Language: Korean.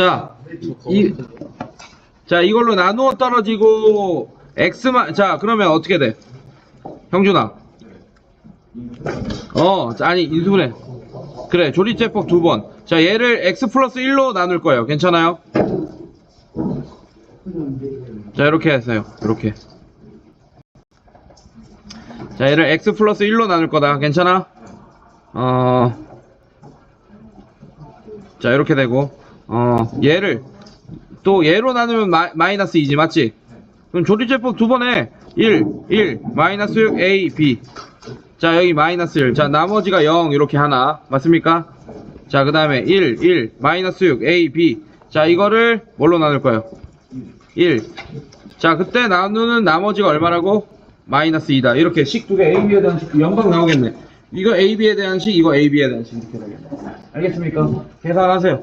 자, 이, 자, 이걸로 나누어 떨어지고, x만, 자, 그러면 어떻게 돼? 형준아. 어, 자, 아니, 인수분해. 그래, 조리제법 두 번. 자, 얘를 x 플러스 1로 나눌 거예요. 괜찮아요? 자, 이렇게 했어요. 이렇게. 자, 얘를 x 플러스 1로 나눌 거다. 괜찮아? 어, 자, 이렇게 되고, 어, 얘를, 또 얘로 나누면 마, 마이너스 2지, 맞지? 그럼 조리제법 두 번에 1, 1, 마이너스 6, A, B. 자, 여기 마이너스 1. 자, 나머지가 0, 이렇게 하나. 맞습니까? 자, 그 다음에 1, 1, 마이너스 6, A, B. 자, 이거를 뭘로 나눌 거예요? 1. 자, 그때 나누는 나머지가 얼마라고? 마이너스 2다. 이렇게 식 두 개, A, B에 대한 식 연방 나오겠네. 이거 A, B에 대한 식, 이거 A, B에 대한 식 이렇게 되겠네. 알겠습니까? 계산하세요.